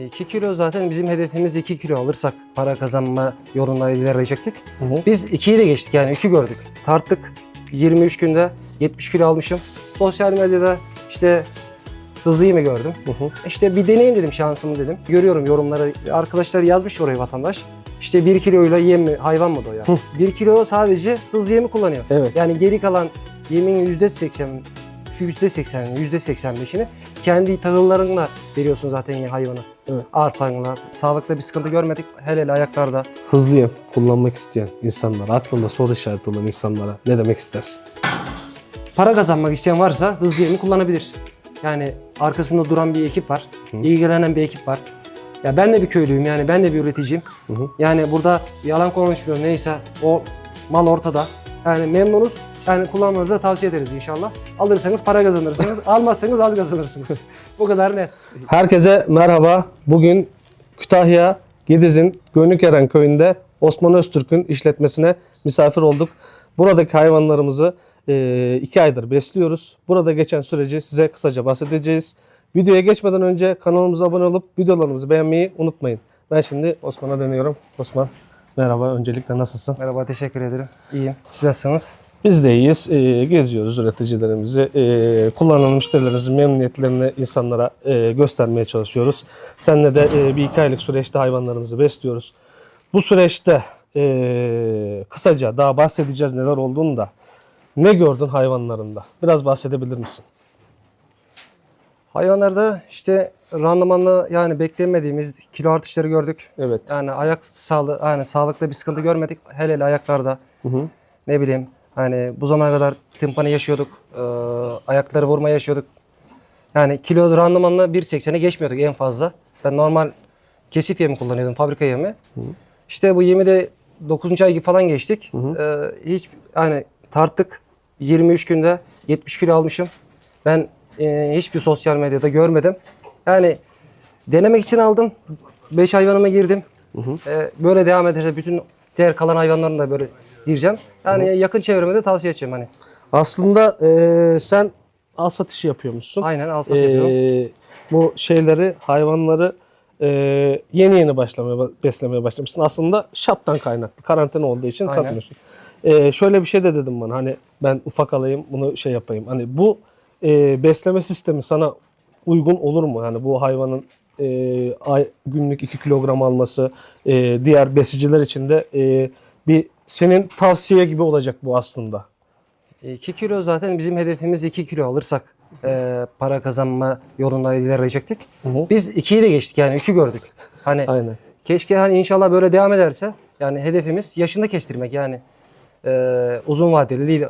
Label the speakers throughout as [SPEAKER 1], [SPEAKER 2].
[SPEAKER 1] 2 kilo zaten bizim hedefimiz 2 kilo alırsak para kazanma yolunda ilerleyecektik.
[SPEAKER 2] Hı hı.
[SPEAKER 1] Biz 2'yi de geçtik yani 3'ü gördük. Tarttık 23 günde 70 kilo almışım. Sosyal medyada işte hızlı yeme gördüm.
[SPEAKER 2] Hı hı.
[SPEAKER 1] İşte bir deneyim dedim şansımı dedim. Görüyorum yorumları. Arkadaşlar yazmış oraya vatandaş. İşte 1 kiloyla yem mi hayvan mı doyar? 1 kilo sadece hızlı yemi kullanıyor.
[SPEAKER 2] Evet.
[SPEAKER 1] Yani geri kalan yemin %80, %80, %85'ini kendi tahıllarınla veriyorsun zaten hayvana.
[SPEAKER 2] Evet.
[SPEAKER 1] Arpanla. Sağlıkta bir sıkıntı görmedik. Hele hele ayaklarda.
[SPEAKER 2] Hızlı yem kullanmak isteyen insanlara, aklında soru işareti olan insanlara ne demek istersin?
[SPEAKER 1] Para kazanmak isteyen varsa hızlı yemi kullanabilir. Yani arkasında duran bir ekip var. ilgilenen bir ekip var. Ya ben de bir köylüyüm yani ben de bir üreticiyim.
[SPEAKER 2] Hı hı.
[SPEAKER 1] Yani burada yalan konuşmuyorum neyse o mal ortada. Yani memnunuz. Yani kullanmanızı da tavsiye ederiz inşallah. Alırsanız para kazanırsınız. almazsanız az kazanırsınız. Bu kadar net.
[SPEAKER 2] Herkese merhaba. Bugün Kütahya Gediz'in Gönlükeren köyünde Osman Öztürk'ün işletmesine misafir olduk. Buradaki hayvanlarımızı e, iki aydır besliyoruz. Burada geçen süreci size kısaca bahsedeceğiz. Videoya geçmeden önce kanalımıza abone olup videolarımızı beğenmeyi unutmayın. Ben şimdi Osman'a dönüyorum. Osman merhaba. Öncelikle nasılsın?
[SPEAKER 1] Merhaba teşekkür ederim. İyiyim. Siz nasılsınız?
[SPEAKER 2] Biz de iyiyiz. Ee, geziyoruz üreticilerimizi. Ee, kullanan müşterilerimizin memnuniyetlerini insanlara e, göstermeye çalışıyoruz. Seninle de e, bir iki aylık süreçte hayvanlarımızı besliyoruz. Bu süreçte e, kısaca daha bahsedeceğiz neler olduğunu da. Ne gördün hayvanlarında? Biraz bahsedebilir misin?
[SPEAKER 1] Hayvanlarda işte randımanla yani beklemediğimiz kilo artışları gördük.
[SPEAKER 2] Evet.
[SPEAKER 1] Yani ayak sağlığı, yani sağlıkta bir sıkıntı görmedik. Hele hele ayaklarda.
[SPEAKER 2] Hı hı.
[SPEAKER 1] Ne bileyim hani bu zamana kadar timpani yaşıyorduk. eee, ayakları vurma yaşıyorduk. Yani kilo randımanla 1.80'e geçmiyorduk en fazla. Ben normal kesif yemi kullanıyordum, fabrika yemi. İşte bu yemi de 9. ay gibi falan geçtik. Eee, hiç hani tarttık 23 günde 70 kilo almışım. Ben eee, hiçbir sosyal medyada görmedim. Yani denemek için aldım. 5 hayvanıma girdim. Eee, böyle devam ederse bütün diğer kalan hayvanların da böyle gireceğim. Yani yakın çevreme de tavsiye edeceğim hani.
[SPEAKER 2] Aslında e, sen al satışı yapıyormuşsun.
[SPEAKER 1] Aynen al sat yapıyorum.
[SPEAKER 2] Ee, bu şeyleri, hayvanları e, yeni yeni başlamaya beslemeye başlamışsın. Aslında şaptan kaynaklı. Karantina olduğu için
[SPEAKER 1] Aynen.
[SPEAKER 2] satmıyorsun. Ee, şöyle bir şey de dedim bana. Hani ben ufak alayım, bunu şey yapayım. Hani bu e, besleme sistemi sana uygun olur mu? Hani bu hayvanın e, ay, günlük 2 kilogram alması, e, diğer besiciler için de e, bir senin tavsiye gibi olacak bu aslında.
[SPEAKER 1] 2 kilo zaten bizim hedefimiz 2 kilo alırsak e, para kazanma yolunda ilerleyecektik.
[SPEAKER 2] hı.
[SPEAKER 1] Biz 2'yi de geçtik yani 3'ü gördük. Hani
[SPEAKER 2] Aynen.
[SPEAKER 1] keşke hani inşallah böyle devam ederse yani hedefimiz yaşında kestirmek yani e, uzun vadeli değil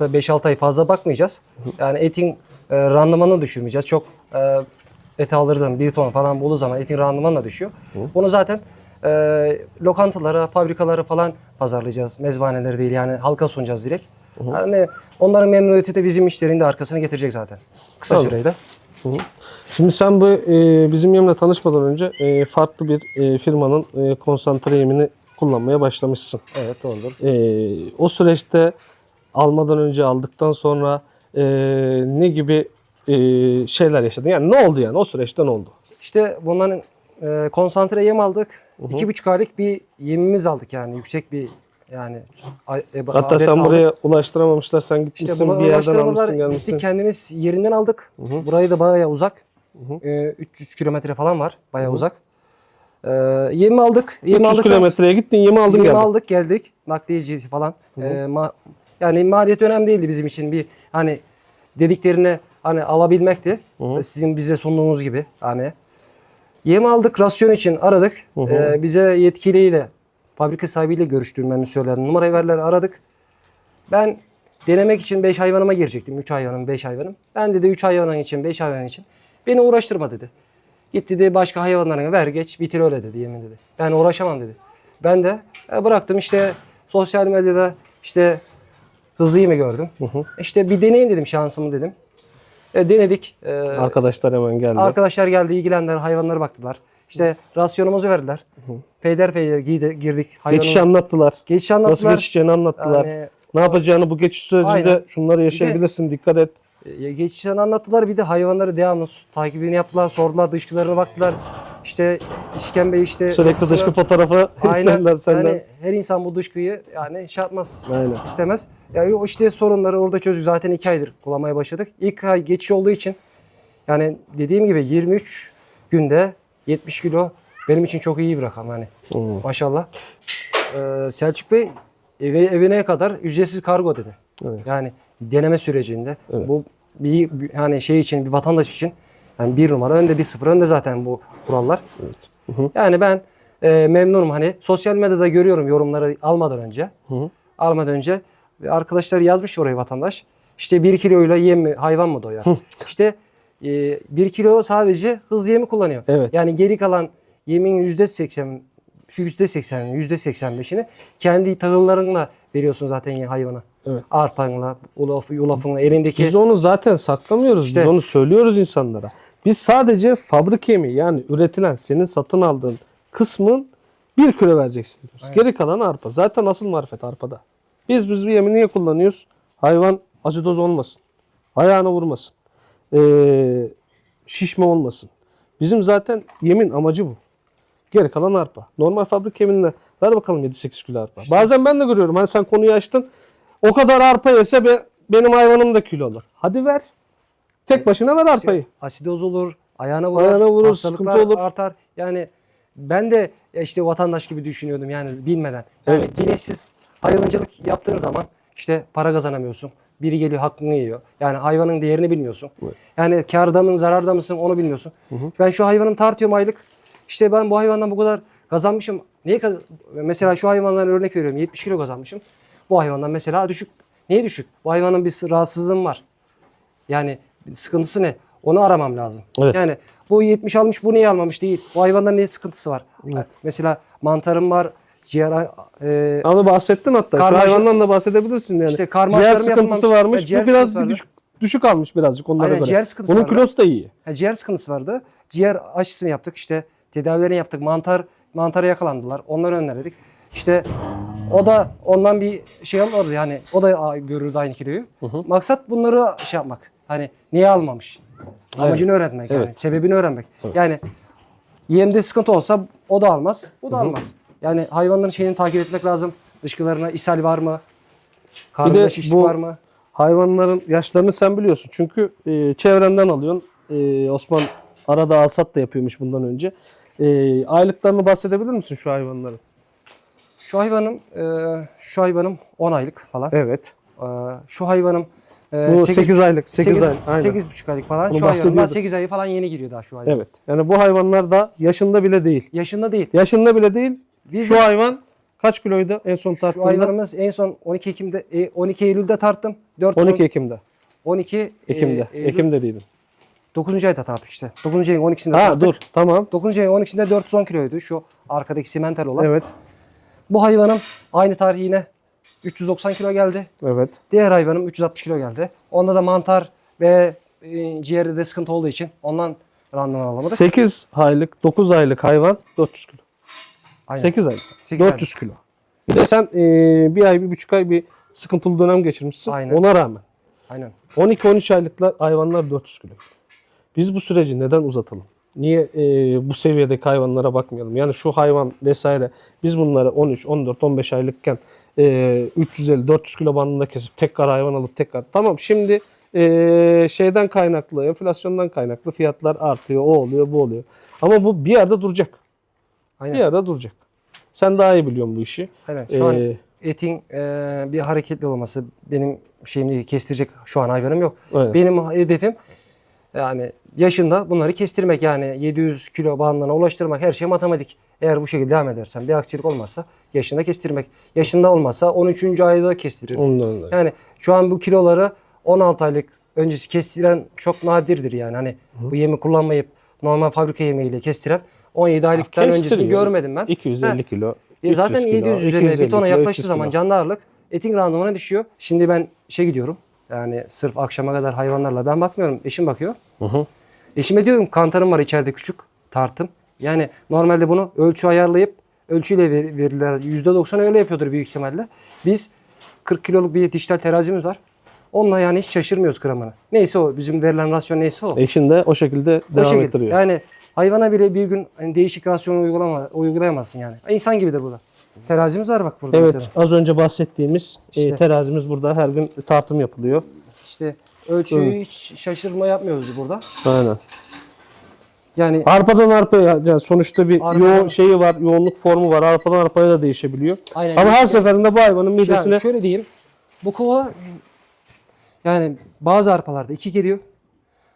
[SPEAKER 1] 5-6 ay fazla bakmayacağız. Yani etin e, randımanını düşürmeyeceğiz. Çok e, et alırdım 1 ton falan bulduğu zaman etin randımanı da düşüyor. Bunu zaten e, lokantalara, fabrikalara falan pazarlayacağız. Mezbaneleri değil yani halka sunacağız direkt. Yani onların memnuniyeti de bizim işlerin de arkasına getirecek zaten. Kısa
[SPEAKER 2] Tabii.
[SPEAKER 1] sürede.
[SPEAKER 2] Hı hı. Şimdi sen bu e, bizim yemle tanışmadan önce e, farklı bir e, firmanın e, konsantre yemini kullanmaya başlamışsın.
[SPEAKER 1] Evet doğrudur.
[SPEAKER 2] E, o süreçte almadan önce aldıktan sonra e, ne gibi e, şeyler yaşadın? Yani ne oldu yani o süreçte ne oldu?
[SPEAKER 1] İşte bunların e, konsantre yem aldık. İki buçuk aylık bir yemimiz aldık yani yüksek bir yani e,
[SPEAKER 2] Hatta sen
[SPEAKER 1] aldık.
[SPEAKER 2] buraya ulaştıramamışlar sen gitmişsin
[SPEAKER 1] işte
[SPEAKER 2] bir yerden almışsın gelmişsin.
[SPEAKER 1] gittik kendimiz yerinden aldık. Burayı da bayağı uzak. E, 300 kilometre falan var. Bayağı uzak. E, yemi aldık. Yemi
[SPEAKER 2] 300
[SPEAKER 1] aldıktan-
[SPEAKER 2] kilometreye gittin yemi aldın
[SPEAKER 1] Yemi
[SPEAKER 2] geldin.
[SPEAKER 1] aldık geldik. Nakliyeci falan. Ee, ma- yani maliyet önemli değildi bizim için. Bir hani dediklerini hani alabilmekti. Sizin bize sunduğunuz gibi hani. Yem aldık rasyon için aradık. Ee, bize yetkiliyle fabrika sahibiyle görüştürmemi söyledi. Numarayı verdiler aradık. Ben denemek için 5 hayvanıma girecektim. 3 hayvanım 5 hayvanım. Ben dedi 3 hayvanın için 5 hayvanın için. Beni uğraştırma dedi. Git dedi başka hayvanlarına ver geç bitir öyle dedi yemin dedi. Ben uğraşamam dedi. Ben de e, bıraktım işte sosyal medyada işte hızlı yemi gördüm. İşte bir deneyim dedim şansımı dedim. E, denedik. E,
[SPEAKER 2] Arkadaşlar hemen geldi.
[SPEAKER 1] arkadaşlar geldi ilgilendiler hayvanlara baktılar. İşte rasyonumuzu verdiler. Peyder peyder giydi, girdik.
[SPEAKER 2] Geçişi anlattılar.
[SPEAKER 1] Geçiş
[SPEAKER 2] Nasıl
[SPEAKER 1] anlattılar.
[SPEAKER 2] geçeceğini anlattılar.
[SPEAKER 1] Yani-
[SPEAKER 2] ne yapacağını bu geçiş sürecinde
[SPEAKER 1] Aynen.
[SPEAKER 2] şunları yaşayabilirsin dikkat et.
[SPEAKER 1] E, Geçişten anlattılar bir de hayvanları devamlı takibini yaptılar, sordular, dışkılarına baktılar. İşte işkembe işte
[SPEAKER 2] Sürekli dışkı fotoğrafı
[SPEAKER 1] Aynen.
[SPEAKER 2] isterler senden.
[SPEAKER 1] Yani her insan bu dışkıyı yani şey yapmaz.
[SPEAKER 2] Aynen.
[SPEAKER 1] istemez. Yani o işte sorunları orada çözdük. Zaten iki aydır kullanmaya başladık. İlk ay geçiş olduğu için yani dediğim gibi 23 günde 70 kilo benim için çok iyi bir rakam yani.
[SPEAKER 2] Hmm.
[SPEAKER 1] Maşallah. Ee, Selçuk Bey eve, evine kadar ücretsiz kargo dedi.
[SPEAKER 2] Evet.
[SPEAKER 1] Yani deneme sürecinde
[SPEAKER 2] Evet.
[SPEAKER 1] bu bir, bir- hani şey için bir vatandaş için yani bir numara önde bir sıfır önde zaten bu kurallar. Yani ben e, memnunum hani sosyal medyada görüyorum yorumları almadan önce.
[SPEAKER 2] hı.
[SPEAKER 1] Almadan önce arkadaşlar yazmış oraya vatandaş. İşte bir kiloyla yem mi hayvan mı doyar? işte e, bir kilo sadece hız yemi kullanıyor.
[SPEAKER 2] Evet.
[SPEAKER 1] Yani geri kalan yemin yüzde seksen yüzde seksen, yüzde seksen beşini kendi tahıllarınla veriyorsun zaten ya hayvana.
[SPEAKER 2] Evet.
[SPEAKER 1] Arpanla, ulaf, yulafınla, elindeki
[SPEAKER 2] Biz onu zaten saklamıyoruz.
[SPEAKER 1] İşte-
[SPEAKER 2] Biz onu söylüyoruz insanlara. Biz sadece fabrik yemi yani üretilen senin satın aldığın kısmın bir kilo vereceksin diyoruz. Geri kalan arpa. Zaten asıl marifet arpada. Biz biz bu yemi niye kullanıyoruz? Hayvan azidoz olmasın. Ayağına vurmasın. Ee, şişme olmasın. Bizim zaten yemin amacı bu. Geri kalan arpa. Normal fabrik yeminle ver bakalım 7-8 kilo arpa. Bazen ben de görüyorum. Hani sen konuyu açtın. O kadar arpa yese be, benim hayvanım da kilo olur. Hadi ver. Tek başına ver arpayı.
[SPEAKER 1] asidoz olur, ayağına vurur,
[SPEAKER 2] Ayağına vurur,
[SPEAKER 1] hastalıklar
[SPEAKER 2] olur.
[SPEAKER 1] artar. Yani ben de işte vatandaş gibi düşünüyordum yani bilmeden. Yani
[SPEAKER 2] Evet.
[SPEAKER 1] bilinçsiz hayvancılık yaptığın zaman işte para kazanamıyorsun. Biri geliyor hakkını yiyor. Yani hayvanın değerini bilmiyorsun. Yani karda mı zararda mısın onu bilmiyorsun. Ben şu hayvanımı tartıyorum aylık. İşte ben bu hayvandan bu kadar kazanmışım. Niye kaz- Mesela şu hayvandan örnek veriyorum. 70 kilo kazanmışım. Bu hayvandan mesela düşük. Niye düşük? Bu hayvanın bir rahatsızlığım var. Yani sıkıntısı ne? Onu aramam lazım.
[SPEAKER 2] Evet.
[SPEAKER 1] Yani bu 70 almış bu niye almamış değil. Bu hayvanda ne sıkıntısı var? Mesela mantarım var, ciğer e,
[SPEAKER 2] Onu bahsettin hatta.
[SPEAKER 1] Karmaşa-
[SPEAKER 2] Şu hayvandan da bahsedebilirsin yani.
[SPEAKER 1] İşte
[SPEAKER 2] ciğer sıkıntısı
[SPEAKER 1] yapılmamış.
[SPEAKER 2] varmış.
[SPEAKER 1] Ya ciğer
[SPEAKER 2] Bu biraz
[SPEAKER 1] vardı.
[SPEAKER 2] düşük, düşük almış birazcık onlara
[SPEAKER 1] Aynen,
[SPEAKER 2] göre.
[SPEAKER 1] ciğer sıkıntısı vardı.
[SPEAKER 2] kilosu da iyi.
[SPEAKER 1] ha, ciğer sıkıntısı vardı. Ciğer aşısını yaptık işte tedavilerini yaptık. Mantar mantara yakalandılar. Onları önledik. İşte o da ondan bir şey alırdı yani o da görürdü aynı kiloyu. Maksat bunları şey yapmak. Hani niye almamış? Amacını öğrenmek yani.
[SPEAKER 2] Evet.
[SPEAKER 1] Sebebini öğrenmek. Yani yemde sıkıntı olsa o da almaz, bu da almaz. Yani hayvanların şeyini takip etmek lazım. Dışkılarına ishal var mı? Karnında şişlik var mı?
[SPEAKER 2] Hayvanların yaşlarını sen biliyorsun. Çünkü e, çevrenden alıyorsun. E, Osman arada alsat da yapıyormuş bundan önce. E, aylıklarını bahsedebilir misin şu hayvanların?
[SPEAKER 1] Şu hayvanım, e, şu hayvanım 10 aylık falan.
[SPEAKER 2] Evet.
[SPEAKER 1] E, şu hayvanım e,
[SPEAKER 2] Bu
[SPEAKER 1] sekiz-
[SPEAKER 2] 8 aylık. 8
[SPEAKER 1] sekiz-
[SPEAKER 2] ay. Aynen.
[SPEAKER 1] sekiz buçuk aylık falan.
[SPEAKER 2] Bunu
[SPEAKER 1] şu
[SPEAKER 2] bahsediyorduk.
[SPEAKER 1] 8 ayı falan yeni giriyor daha şu hayvan.
[SPEAKER 2] Evet. Yani bu hayvanlar da yaşında bile değil.
[SPEAKER 1] Yaşında değil.
[SPEAKER 2] Yaşında bile değil.
[SPEAKER 1] Biz
[SPEAKER 2] Şu hayvan kaç kiloydu en son
[SPEAKER 1] şu
[SPEAKER 2] tarttığında?
[SPEAKER 1] hayvanımız en son 12 Ekim'de e, 12 Eylül'de tarttım. 4
[SPEAKER 2] 12 Ekim'de.
[SPEAKER 1] 12
[SPEAKER 2] Ekim'de.
[SPEAKER 1] e, Eylül,
[SPEAKER 2] Ekim'de değildim.
[SPEAKER 1] 9. ayda tarttık işte. 9. ayın 12'sinde
[SPEAKER 2] Ha
[SPEAKER 1] tarttık.
[SPEAKER 2] dur. Tamam.
[SPEAKER 1] 9. ayın 12'sinde 410 kiloydu şu arkadaki simental olan.
[SPEAKER 2] Evet.
[SPEAKER 1] Bu hayvanım aynı tarih yine 390 kilo geldi.
[SPEAKER 2] Evet.
[SPEAKER 1] Diğer hayvanım 360 kilo geldi. Onda da mantar ve e, ciğerde de sıkıntı olduğu için ondan randıman alamadık.
[SPEAKER 2] 8 aylık, 9 aylık hayvan 400 kilo.
[SPEAKER 1] Aynen.
[SPEAKER 2] 8 aylık.
[SPEAKER 1] Sekiz
[SPEAKER 2] 400 kilo. Bir de sen e, bir ay, bir buçuk ay bir sıkıntılı dönem geçirmişsin.
[SPEAKER 1] Aynen.
[SPEAKER 2] Ona rağmen.
[SPEAKER 1] Aynen.
[SPEAKER 2] 12-13 aylıklar hayvanlar 400 kilo. Biz bu süreci neden uzatalım? Niye e, bu seviyedeki hayvanlara bakmayalım? Yani şu hayvan vesaire biz bunları 13, 14, 15 aylıkken e, 350-400 kilo bandında kesip tekrar hayvan alıp tekrar tamam şimdi e, şeyden kaynaklı, enflasyondan kaynaklı fiyatlar artıyor, o oluyor, bu oluyor. Ama bu bir yerde duracak.
[SPEAKER 1] Aynen.
[SPEAKER 2] Bir yerde duracak. Sen daha iyi biliyorsun bu işi.
[SPEAKER 1] Aynen. Şu an
[SPEAKER 2] Ee,
[SPEAKER 1] etin e, bir hareketli olması benim şeyim değil. Kestirecek şu an hayvanım yok.
[SPEAKER 2] Evet.
[SPEAKER 1] Benim hedefim yani yaşında bunları kestirmek yani 700 kilo bandına ulaştırmak her şey matematik. Eğer bu şekilde devam edersen bir aksilik olmazsa yaşında kestirmek. Yaşında olmazsa 13. ayda kestiririm.
[SPEAKER 2] Ondan da.
[SPEAKER 1] Yani şu an bu kiloları 16 aylık öncesi kestiren çok nadirdir yani. Hani bu yemi kullanmayıp normal fabrika yemeğiyle kestiren 17 aylıktan öncesini görmedim ben.
[SPEAKER 2] 250
[SPEAKER 1] Ha,
[SPEAKER 2] kilo.
[SPEAKER 1] e zaten
[SPEAKER 2] 300 kilo,
[SPEAKER 1] 700 üzerine
[SPEAKER 2] 250
[SPEAKER 1] bir tona yaklaştığı
[SPEAKER 2] 300
[SPEAKER 1] zaman canlı ağırlık etin randımanı düşüyor. Şimdi ben işe gidiyorum. Yani sırf akşama kadar hayvanlarla ben bakmıyorum. Eşim bakıyor.
[SPEAKER 2] Hı hı.
[SPEAKER 1] Eşime diyorum kantarım var içeride küçük tartım. Yani normalde bunu ölçü ayarlayıp ölçüyle ver, verirler. %90 öyle yapıyordur büyük ihtimalle. Biz 40 kiloluk bir dijital terazimiz var. Onunla yani hiç şaşırmıyoruz gramını. Neyse o bizim verilen rasyon neyse o.
[SPEAKER 2] Eşin de o şekilde
[SPEAKER 1] o
[SPEAKER 2] devam
[SPEAKER 1] şekilde.
[SPEAKER 2] ettiriyor.
[SPEAKER 1] Yani Hayvana bile bir gün hani değişik rasyon uygulama, uygulayamazsın yani. İnsan gibidir bu da. Terazimiz var bak burada
[SPEAKER 2] Evet
[SPEAKER 1] mesela.
[SPEAKER 2] az önce bahsettiğimiz e,
[SPEAKER 1] İşte.
[SPEAKER 2] terazimiz burada her gün tartım yapılıyor.
[SPEAKER 1] İşte ölçüyü
[SPEAKER 2] Evet.
[SPEAKER 1] hiç şaşırma yapmıyoruz burada.
[SPEAKER 2] Aynen.
[SPEAKER 1] Yani
[SPEAKER 2] Arpadan arpaya yani sonuçta bir
[SPEAKER 1] Arpadan-
[SPEAKER 2] yoğun şeyi var, yoğunluk formu var. Arpadan arpaya da değişebiliyor.
[SPEAKER 1] Aynen.
[SPEAKER 2] Ama her seferinde bu hayvanın midesine
[SPEAKER 1] şöyle diyeyim. Bu kova yani bazı arpalarda 2 geliyor.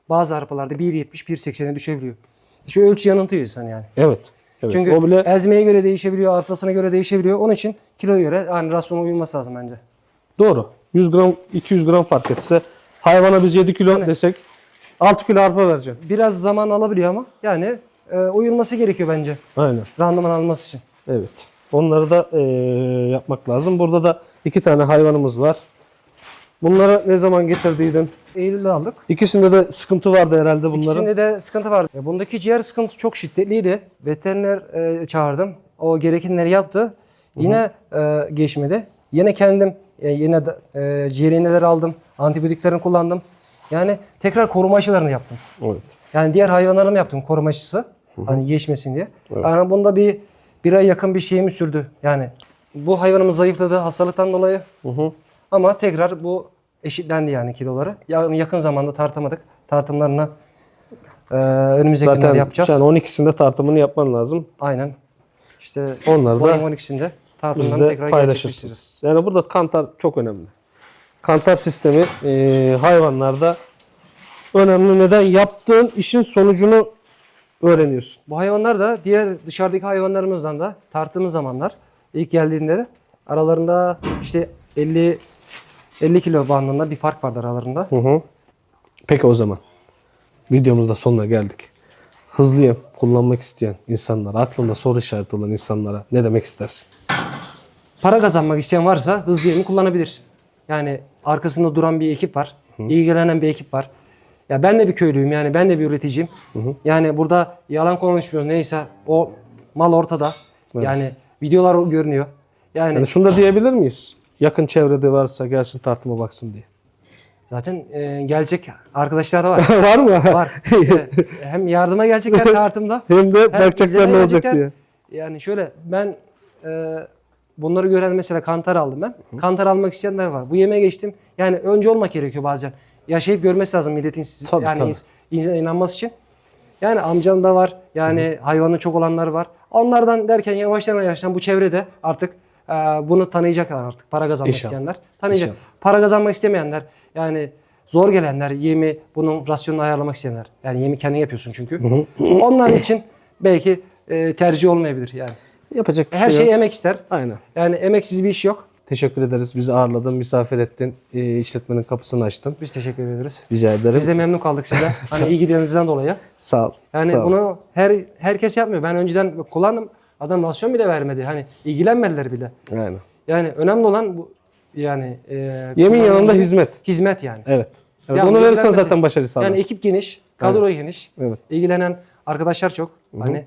[SPEAKER 1] Bazı arpalarda 1.70 1.80'e düşebiliyor. Şu ölçü yanıltıyor insan yani.
[SPEAKER 2] evet. Evet.
[SPEAKER 1] Çünkü
[SPEAKER 2] o bile
[SPEAKER 1] ezmeye göre değişebiliyor, arpasına göre değişebiliyor. Onun için kiloya göre yani rasyona uyulması lazım bence.
[SPEAKER 2] doğru. 100 gram 200 gram fark etse hayvana biz 7 kilo desek 6 kilo arpa vereceksin.
[SPEAKER 1] Biraz zaman alabiliyor ama yani e, uyulması gerekiyor bence.
[SPEAKER 2] Aynen.
[SPEAKER 1] Randıman alması için.
[SPEAKER 2] Evet. Onları da eee, yapmak lazım. Burada da iki tane hayvanımız var. Bunları ne zaman getirdiydin?
[SPEAKER 1] Eylül'de aldık.
[SPEAKER 2] İkisinde de sıkıntı vardı herhalde bunların.
[SPEAKER 1] İkisinde de sıkıntı vardı. E, Bundaki ciğer sıkıntısı çok şiddetliydi. Veteriner e, çağırdım. O gerekenleri yaptı. Yine e, geçmedi. Yine kendim e, yine de, e, ciğer iğneleri aldım. Antibiyotiklerini kullandım. Yani tekrar koruma aşılarını yaptım.
[SPEAKER 2] Evet.
[SPEAKER 1] Yani diğer hayvanlarım yaptım koruma aşısı. Hani geçmesin diye. Yani bunda bir bir ay yakın bir şeyimi sürdü. Yani bu hayvanımız zayıfladı hastalıktan dolayı.
[SPEAKER 2] Hı hı.
[SPEAKER 1] Ama tekrar bu eşitlendi yani kiloları. Ya- Yakın zamanda tartamadık. Tartımlarını e, önümüzdeki günler
[SPEAKER 2] Zaten
[SPEAKER 1] yapacağız.
[SPEAKER 2] sen 12'sinde tartımını yapman lazım.
[SPEAKER 1] Aynen. İşte
[SPEAKER 2] Onları da
[SPEAKER 1] ayın 12'sinde tartımlarını tekrar
[SPEAKER 2] paylaşırsınız. Yani burada kantar çok önemli. Kantar sistemi eee, hayvanlarda önemli. Neden? Yaptığın işin sonucunu öğreniyorsun.
[SPEAKER 1] Bu hayvanlar da diğer dışarıdaki hayvanlarımızdan da tarttığımız zamanlar ilk geldiğinde de aralarında işte 50 50 kilo bandında bir fark vardı aralarında.
[SPEAKER 2] Hı hı. Peki o zaman videomuzda sonuna geldik. Hızlı yem kullanmak isteyen insanlara, aklında soru işareti olan insanlara ne demek istersin?
[SPEAKER 1] Para kazanmak isteyen varsa hızlı yemi kullanabilir. Yani arkasında duran bir ekip var. ilgilenen bir ekip var. Ya ben de bir köylüyüm yani ben de bir üreticiyim. Yani burada yalan konuşmuyoruz neyse o mal ortada. Yani videolar görünüyor. Yani,
[SPEAKER 2] Yani şunu da diyebilir miyiz? Yakın çevrede varsa gelsin tartıma baksın diye.
[SPEAKER 1] zaten e, gelecek arkadaşlar da var.
[SPEAKER 2] var mı?
[SPEAKER 1] var. İşte hem yardıma gelecekler tartımda.
[SPEAKER 2] Hem de bakacaklar ne olacak diye.
[SPEAKER 1] Yani şöyle ben e, bunları gören mesela kantar aldım ben. Kantar almak isteyenler var. Bu yemeğe geçtim. Yani önce olmak gerekiyor bazen. Yaşayıp görmesi lazım milletin siz-
[SPEAKER 2] Tabii,
[SPEAKER 1] yani
[SPEAKER 2] tabii.
[SPEAKER 1] ins- insan inanması için. Yani amcam da var. Yani hayvanı çok olanlar var. Onlardan derken yavaştan yavaştan bu çevrede artık bunu tanıyacaklar artık. Para kazanmak
[SPEAKER 2] İnşallah.
[SPEAKER 1] isteyenler. Tanıyacak.
[SPEAKER 2] İnşallah.
[SPEAKER 1] Para kazanmak istemeyenler yani zor gelenler yemi bunun rasyonunu ayarlamak isteyenler. Yani yemi kendin yapıyorsun çünkü. Onlar için belki e, tercih olmayabilir yani.
[SPEAKER 2] Yapacak bir
[SPEAKER 1] Her
[SPEAKER 2] şey
[SPEAKER 1] şey emek ister.
[SPEAKER 2] Aynen.
[SPEAKER 1] Yani emeksiz bir iş yok.
[SPEAKER 2] Teşekkür ederiz. Bizi ağırladın, misafir ettin, e, işletmenin kapısını açtın.
[SPEAKER 1] Biz teşekkür ederiz.
[SPEAKER 2] Rica ederim.
[SPEAKER 1] Biz de memnun kaldık sizden. hani ilgilerinizden dolayı.
[SPEAKER 2] Sağ ol.
[SPEAKER 1] Yani
[SPEAKER 2] Sağ ol.
[SPEAKER 1] bunu her herkes yapmıyor. Ben önceden kullandım. Adam rasyon bile vermedi. Hani ilgilenmediler bile.
[SPEAKER 2] Aynen.
[SPEAKER 1] Yani önemli olan bu yani e,
[SPEAKER 2] Yemin yanında hizmet.
[SPEAKER 1] Hizmet yani.
[SPEAKER 2] Evet. evet
[SPEAKER 1] Yani
[SPEAKER 2] onu verirsen zaten başarı sağlarsın.
[SPEAKER 1] Yani ekip geniş, kadro geniş.
[SPEAKER 2] Evet.
[SPEAKER 1] İlgilenen arkadaşlar çok. Hani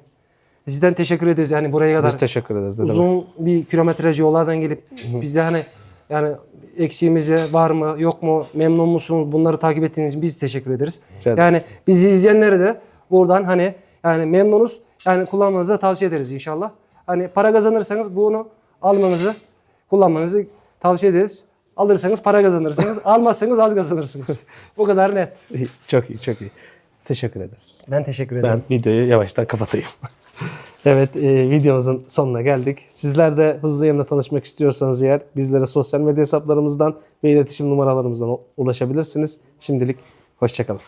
[SPEAKER 1] sizden teşekkür ederiz yani buraya kadar
[SPEAKER 2] Biz teşekkür ederiz. Demek.
[SPEAKER 1] uzun bir kilometreji yollardan gelip biz de hani yani eksiğimiz var mı yok mu memnun musunuz bunları takip ettiğiniz için biz teşekkür ederiz.
[SPEAKER 2] Rica.
[SPEAKER 1] Yani bizi izleyenlere de buradan hani yani memnunuz yani kullanmanızı tavsiye ederiz inşallah. Hani para kazanırsanız bunu almanızı kullanmanızı tavsiye ederiz. Alırsanız para kazanırsınız. almazsanız az kazanırsınız. Bu kadar net.
[SPEAKER 2] İyi, Çok iyi, çok iyi. Teşekkür ederiz.
[SPEAKER 1] Ben teşekkür ederim.
[SPEAKER 2] Ben videoyu yavaştan kapatayım. evet, e, videomuzun sonuna geldik. Sizler de Hızlı Yem'le tanışmak istiyorsanız eğer bizlere sosyal medya hesaplarımızdan ve iletişim numaralarımızdan ulaşabilirsiniz. Şimdilik hoşçakalın.